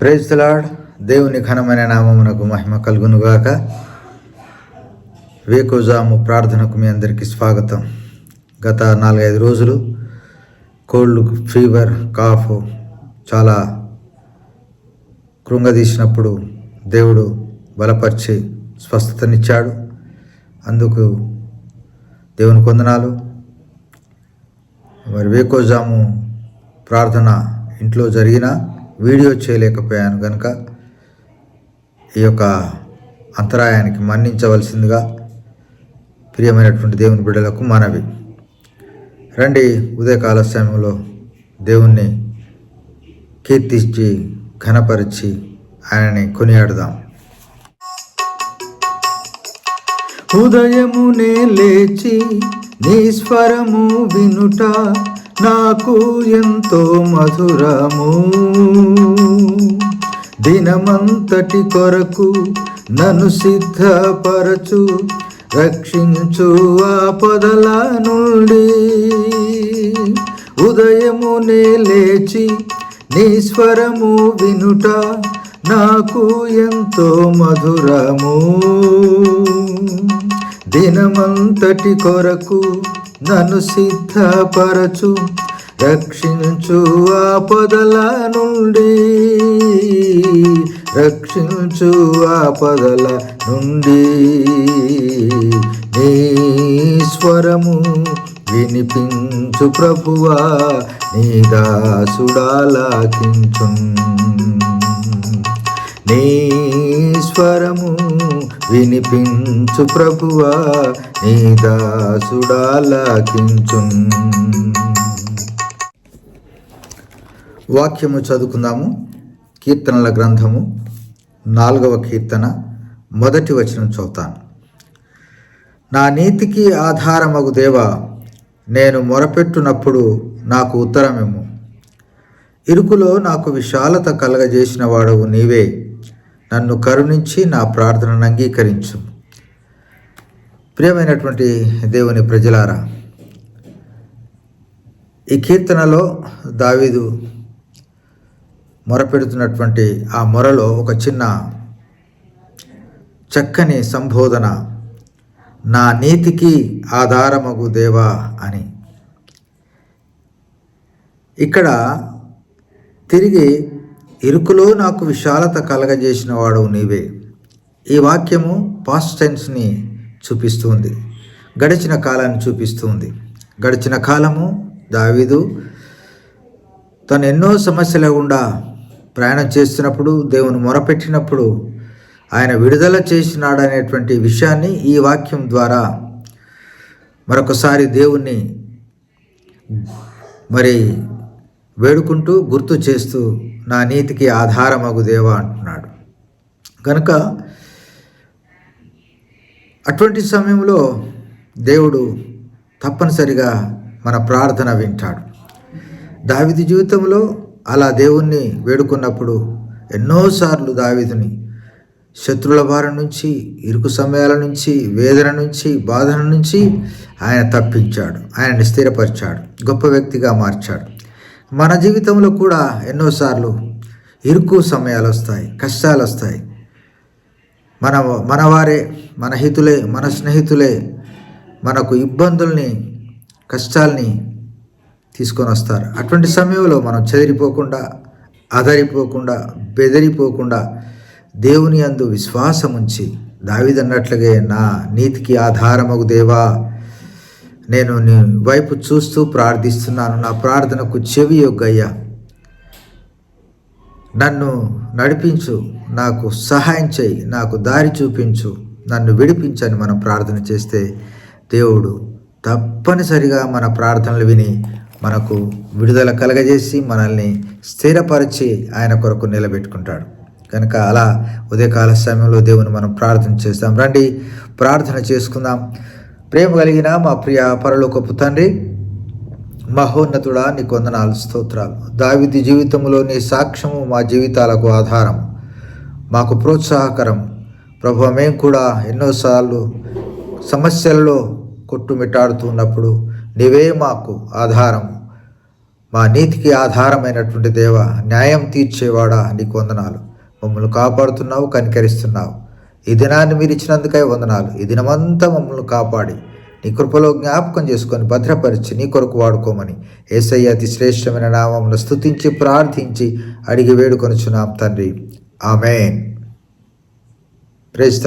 ప్రేజ్లాడ్ దేవుని ఘనమైన నామమునకు మహిమ కలుగునుగాక. వేకోజాము ప్రార్థనకు మీ అందరికీ స్వాగతం. గత నాలుగైదు రోజులు కోల్డ్ ఫీవర్ కాఫ్ చాలా కృంగదీసినప్పుడు దేవుడు బలపరిచి స్వస్థతనిచ్చాడు. అందుకు దేవుని కొందనాలు. మరి వేకోజాము ప్రార్థన ఇంట్లో జరిగిన వీడియో చేయలేకపోయాను కనుక ఈ యొక్క అంతరాయానికి మన్నించవలసిందిగా ప్రియమైనటువంటి దేవుని బిడ్డలకు మనవి. రండి ఉదయకాల సమయంలో దేవుణ్ణి కీర్తించి ఘనపరిచి ఆయనని కొనియాడుదాం. ఉదయమునే లేచి నీ స్వరము వినుట నాకు ఎంతో మధురము. దినమంతటి కొరకు నన్ను సిద్ధపరచు రక్షించు ఆపదల నుండి. ఉదయమునే లేచి నీ స్వరము వినుట నాకు ఎంతో మధురము. దినమంతటి కొరకు నన్ను సిద్ధపరచు రక్షించు ఆపదల నుండి రక్షించు ఆపదల నుండి. నీ స్వరము వినిపించు ప్రభువా నీ దాసుడాలాకించు నీ స్వరము వినిపించు ప్రభువా నీ దాసుడాలాకించు వాక్యము చదువుకుందాము. కీర్తనల గ్రంథము నాలుగవ కీర్తన మొదటి వచనం చదువుతాను. నా నీతికి ఆధారమగు దేవ నేను మొరపెట్టునప్పుడు నాకు ఉత్తరమేమో. ఇరుకులో నాకు విశాలత కలగజేసిన వాడవు నీవే. నన్ను కరుణించి నా ప్రార్థనను అంగీకరించు. ప్రియమైనటువంటి దేవుని ప్రజలారా ఈ కీర్తనలో దావీదు మొరపెడుతున్నటువంటి ఆ మొరలో ఒక చిన్న చక్కని సంబోధన. నా నీతికి ఆధారమగు దేవా అని. ఇక్కడ తిరిగి ఇరుకులో నాకు విశాలత కలగజేసిన వాడు నీవే. ఈ వాక్యము పాస్ట్ టెన్స్ని చూపిస్తుంది. గడిచిన కాలాన్ని చూపిస్తుంది. గడిచిన కాలము దావీదు తను ఎన్నో సమస్యల గుండా ప్రయాణం చేస్తున్నప్పుడు దేవుని మొరపెట్టినప్పుడు ఆయన విడుదల చేసినాడనేటువంటి విషయాన్ని ఈ వాక్యం ద్వారా మరొకసారి దేవుణ్ణి మరి వేడుకుంటూ గుర్తు చేస్తూ నా నీతికి ఆధారమగు దేవా అంటున్నాడు. కనుక అటువంటి సమయంలో దేవుడు తప్పనిసరిగా మన ప్రార్థన వింటాడు. దావిది జీవితంలో అలా దేవుణ్ణి వేడుకున్నప్పుడు ఎన్నోసార్లు దావిదుని శత్రుల బారి నుంచి ఇరుకు సమయాల నుంచి వేదన నుంచి బాధల నుంచి ఆయన తప్పించాడు. ఆయనని స్థిరపరిచాడు. గొప్ప వ్యక్తిగా మార్చాడు. మన జీవితంలో కూడా ఎన్నోసార్లు ఇరుకు సమయాలు వస్తాయి కష్టాలు వస్తాయి. మన మనవారే మన హితులే మన స్నేహితులే మనకు ఇబ్బందుల్ని కష్టాల్ని తీసుకొని వస్తారు. అటువంటి సమయంలో మనం చెదిరిపోకుండా అదరిపోకుండా బెదిరిపోకుండా దేవుని అందు విశ్వాసం ఉంచి దావిదన్నట్లుగా నా నీతికి ఆధారమగు దేవా నేను నీ వైపు చూస్తూ ప్రార్థిస్తున్నాను. నా ప్రార్థనకు చెవి యొగ్గయ్యా. నన్ను నడిపించు నాకు సహాయం చేయి నాకు దారి చూపించు నన్ను విడిపించని మనం ప్రార్థన చేస్తే దేవుడు తప్పనిసరిగా మన ప్రార్థనలు విని మనకు విడుదల కలగజేసి మనల్ని స్థిరపరిచి ఆయన కొరకు నిలబెట్టుకుంటాడు. కనుక అలా ఉదయకాల సమయంలో దేవుని మనం ప్రార్థన చేస్తాం. రండి ప్రార్థన చేసుకుందాం. ప్రేమ కలిగిన మా ప్రియ పరలోకపు తండ్రి మహోన్నతుడా నీ కొందనాలు స్తోత్రాలు. దావిది జీవితంలో నీ సాక్ష్యము మా జీవితాలకు ఆధారం మాకు ప్రోత్సాహకరం. ప్రభు మేము కూడా ఎన్నోసార్లు సమస్యలలో కొట్టుమిట్టాడుతున్నప్పుడు నీవే మాకు ఆధారం మా నీతికి ఆధారమైనటువంటి దేవ న్యాయం తీర్చేవాడా నీకు వందనాలు. మమ్మల్ని కాపాడుతున్నావు కనికరిస్తున్నావు. ఈ దినాన్ని మీరు ఇచ్చినందుకై వందనాలు. ఈ దినమంతా మమ్మల్ని కాపాడి నీ కృపలో జ్ఞాపకం చేసుకొని భద్రపరిచి నీ కొరకు వాడుకోమని ఏసయ్య అతి శ్రేష్టమైన నామమును స్థుతించి ప్రార్థించి అడిగి వేడుకొనుచున్నాం తండ్రి. ఆమెన్. Praise the